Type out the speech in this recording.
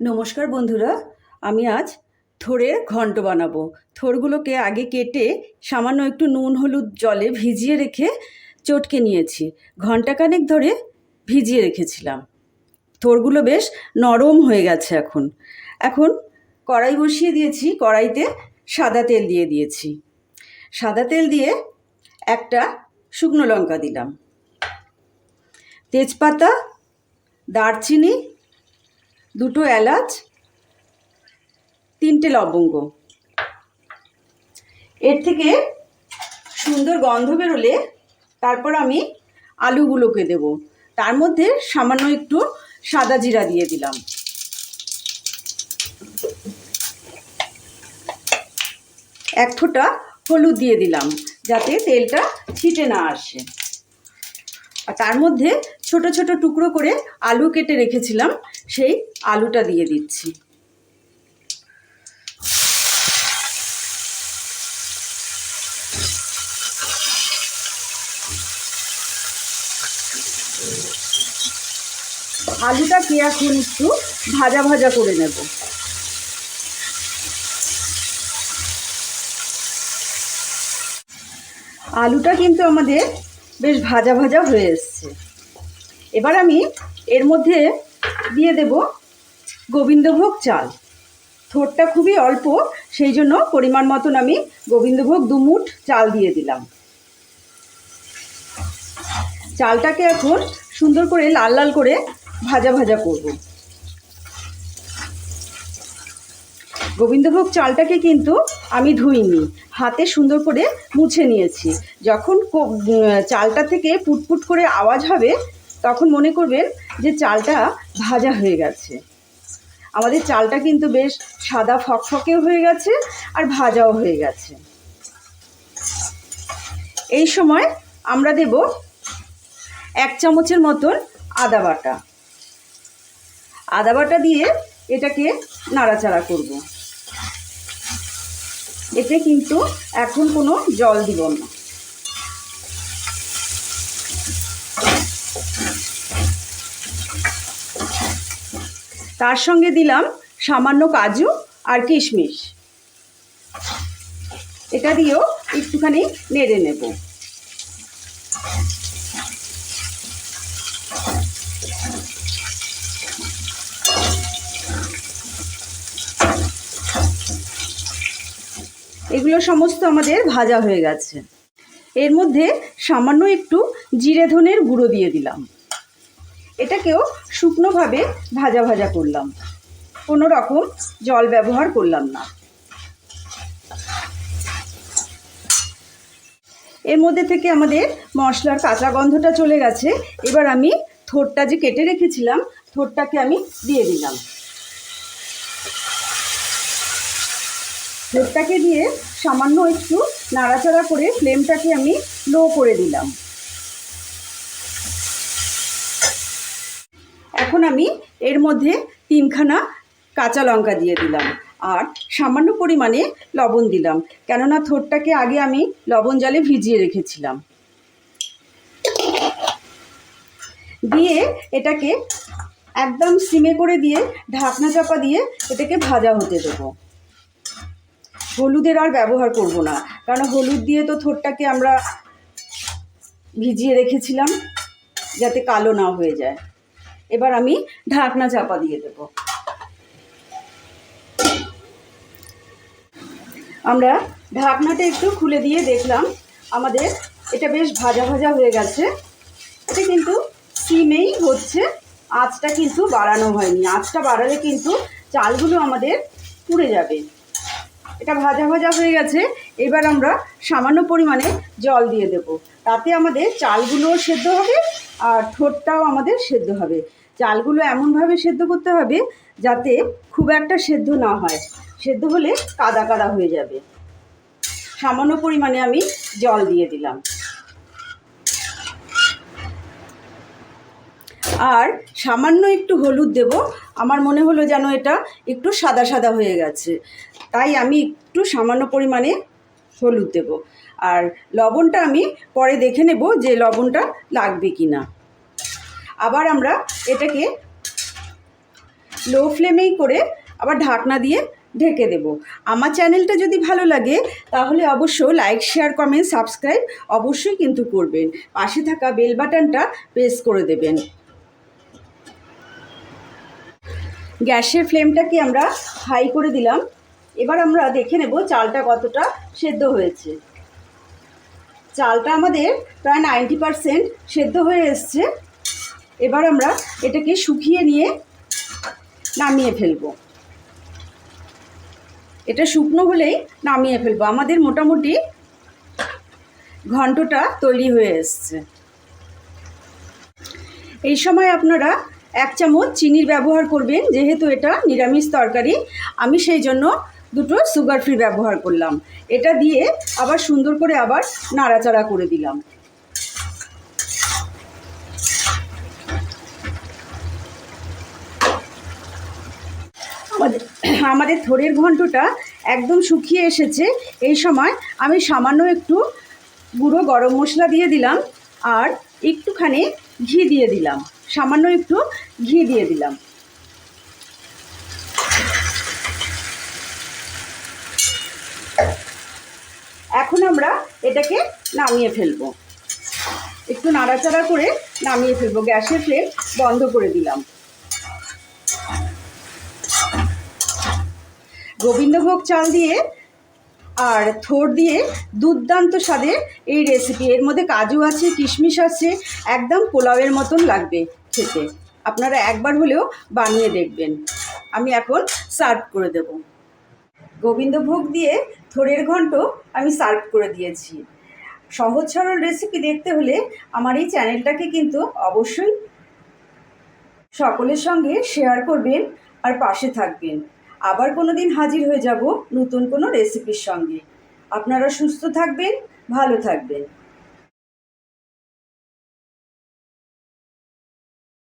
নমস্কার বন্ধুরা, আমি আজ থোড়ের ঘন্ট বানাবো। থোড়গুলোকে আগে কেটে সামান্য একটু নুন, হলুদ জলে ভিজিয়ে রেখে চটকে নিয়েছি। ঘন্টাখানেক ধরে ভিজিয়ে রেখেছিলাম। থোড়গুলো বেশ নরম হয়ে গেছে এখন। এখন কড়াই বসিয়ে দিয়েছি, কড়াইতে সাদা তেল দিয়ে দিয়েছি। সাদা তেল দিয়ে একটা শুকনো লঙ্কা দিলাম। তেজপাতা, দারচিনি দুটো এলাচ, তিনটে লবঙ্গ। এর থেকে সুন্দর গন্ধ বেরোলে তারপর আমি আলুগুলোকে দেব। তার মধ্যে সামান্য একটু সাদা জিরা দিয়ে দিলাম। এক ফোঁটা হলুদ দিয়ে দিলাম যাতে তেলটা ছিটে না আসে। আর তার মধ্যে ছোট ছোট টুকরো করে আলু কেটে রেখেছিলাম, সেই আলুটা দিয়ে দিচ্ছি। আলুটাকে এখন একটু ভাজা ভাজা করে নেব। আলুটা কিন্তু আমাদের বেশ ভাজা ভাজা হয়ে এসছে। এবার আমি এর মধ্যে দিয়ে দেব গোবিন্দভোগ চাল। থোরটা খুবই অল্প, সেই জন্য পরিমাণ মতন আমি গোবিন্দভোগ দুমুঠ চাল দিয়ে দিলাম। চালটাকে এখন সুন্দর করে লাল লাল করে ভাজা ভাজা করব। গোবিন্দভোগ চালটাকে কিন্তু আমি ধুইনি, হাতে সুন্দর করে মুছে নিয়েছি। যখন চালটা থেকে পুটপুট করে আওয়াজ হবে তখন মনে করবেন যে চালটা ভাজা হয়ে গেছে। আমাদের চালটা কিন্তু বেশ সাদা ফকফকেও হয়ে গেছে আর ভাজাও হয়ে গেছে। এই সময় আমরা দেব এক চামচের মতন আদা বাটা। আদা বাটা দিয়ে এটাকে নাড়াচাড়া করব। এতে কিন্তু এখন কোনো জল দিব না। তার সঙ্গে দিলাম সামান্য কাজু আর কিশমিশ। এটা দিয়েও একটুখানি নেড়ে নেব। এগুলো সমস্ত আমাদের ভাজা হয়ে গেছে। এর মধ্যে সামান্য একটু জিরে ধনের গুঁড়ো দিয়ে দিলাম। এটাকেও শুকনোভাবে ভাজা ভাজা করলাম। কোনো রকম জল ব্যবহার করলাম না। এর মধ্যে থেকে আমাদের মশলার কাঁচা গন্ধটা চলে গেছে। এবার আমি থোরটা যে কেটে রেখেছিলাম, থোরটাকে আমি দিয়ে দিলাম। ভেতটাকে দিয়ে সামান্য একটু নাড়াচাড়া করে ফ্লেমটাকে আমি লো করে দিলাম। এখন আমি এর মধ্যে তিনখানা কাঁচা লঙ্কা দিয়ে দিলাম আর সামান্য পরিমাণে লবণ দিলাম কেননা থোরটাকে আগে আমি লবণ জলে ভিজিয়ে রেখেছিলাম। দিয়ে এটাকে একদম সিমে করে দিয়ে ঢাকনা চাপা দিয়ে এটাকে ভাজা হতে দেবো। হলুদের আর ব্যবহার করব না, কারণ হলুদ দিয়ে তো থোরটাকে আমরা ভিজিয়ে রেখেছিলাম যাতে কালো না হয়ে যায়। এবার আমি ঢাকনা চাপা দিয়ে দেব। আমরা ঢাকনাটা একটু খুলে দিয়ে দেখলাম, আমাদের এটা বেশ ভাজা ভাজা হয়ে গেছে। এটা কিন্তু সিমেই হচ্ছে, আঁচটা কিন্তু বাড়ানো হয়নি। আঁচটা বাড়ালে কিন্তু চালগুলো আমাদের পুড়ে যাবে। এটা ভাজা ভাজা হয়ে গেছে, এবার আমরা সামান্য পরিমাণে জল দিয়ে দেব। তাতে আমাদের চালগুলোও সেদ্ধ হবে আর ঠোঁটটাও আমাদের সেদ্ধ হবে। চালগুলো এমনভাবে সেদ্ধ করতে হবে যাতে খুব একটা সেদ্ধ না হয়। সেদ্ধ হলে কাদা কাদা হয়ে যাবে। সামান্য পরিমাণে আমি জল দিয়ে দিলাম। আর সামান্য একটু হলুদ দেব। আমার মনে হলো যেন এটা একটু সাদা সাদা হয়ে গেছে। তাই আমি একটু সামান্য পরিমাণে হলুদ দেব। আর লবণটা আমি পরে দেখে নেব যে লবণটা লাগবে কি না আবার আমরা এটাকে লো ফ্লেমেই করে আবার ঢাকনা দিয়ে ঢেকে দেব। আমার চ্যানেলটা যদি ভালো লাগে, তাহলে অবশ্যই লাইক, শেয়ার, কমেন্ট, সাবস্ক্রাইব অবশ্যই কিন্তু করবেন। পাশে থাকা বেল বাটনটা প্রেস করে দেবেন। গ্যাসের ফ্লেমটাকে আমরা হাই করে দিলাম। এবার আমরা দেখে নেব চালটা কতটা সেদ্ধ হয়েছে। চালটা আমাদের প্রায় নাইনটি পারসেন্ট সেদ্ধ হয়ে এসছে। এবার আমরা এটাকে শুকিয়ে নিয়ে নামিয়ে ফেলব। এটা শুকনো হলেই নামিয়ে ফেলব। আমাদের মোটামুটি ঘন্টটা তৈরি হয়ে এসছে। এই সময় আপনারা এক চামচ চিনির ব্যবহার করবেন, যেহেতু এটা নিরামিষ তরকারি। আমি সেই জন্য দুটো সুগার ফ্রি ব্যবহার করলাম। এটা দিয়ে আবার সুন্দর করে আবার নাড়াচাড়া করে দিলাম। আমাদের আমাদের থোড়ের ঘন্টটা একদম শুকিয়ে এসেছে। এই সময় আমি সামান্য একটু গুঁড়ো গরম মশলা দিয়ে দিলাম আর একটুখানি ঘি দিয়ে দিলাম। সামান্য একটু ঘি দিয়ে দিলাম। এখন আমরা এটাকে নামিয়ে ফেলব। একটু নাড়াচাড়া করে নামিয়ে ফেলব। গ্যাসের ফ্লেম বন্ধ করে দিলাম। গোবিন্দভোগ চাল দিয়ে আর থোর দিয়ে দুর্দান্ত স্বাদে এই রেসিপি এর মধ্যে কাজু আছে, কিশমিশ আছে, একদম পোলাওয়ের মতন লাগবে খেতে। আপনারা একবার হলেও বানিয়ে দেখবেন। আমি এখন সার্ভ করে দেব। গোবিন্দভোগ দিয়ে থোড়ের ঘন্ট আমি সার্ভ করে দিয়েছি। সহজ সরল রেসিপি দেখতে হলে আমার এই চ্যানেলটাকে কিন্তু অবশ্যই সকলের সঙ্গে শেয়ার করবেন আর পাশে থাকবেন। আবার কোনো দিন হাজির হয়ে যাব নতুন কোনো রেসিপির সঙ্গে। আপনারা সুস্থ থাকবেন, ভালো থাকবেন।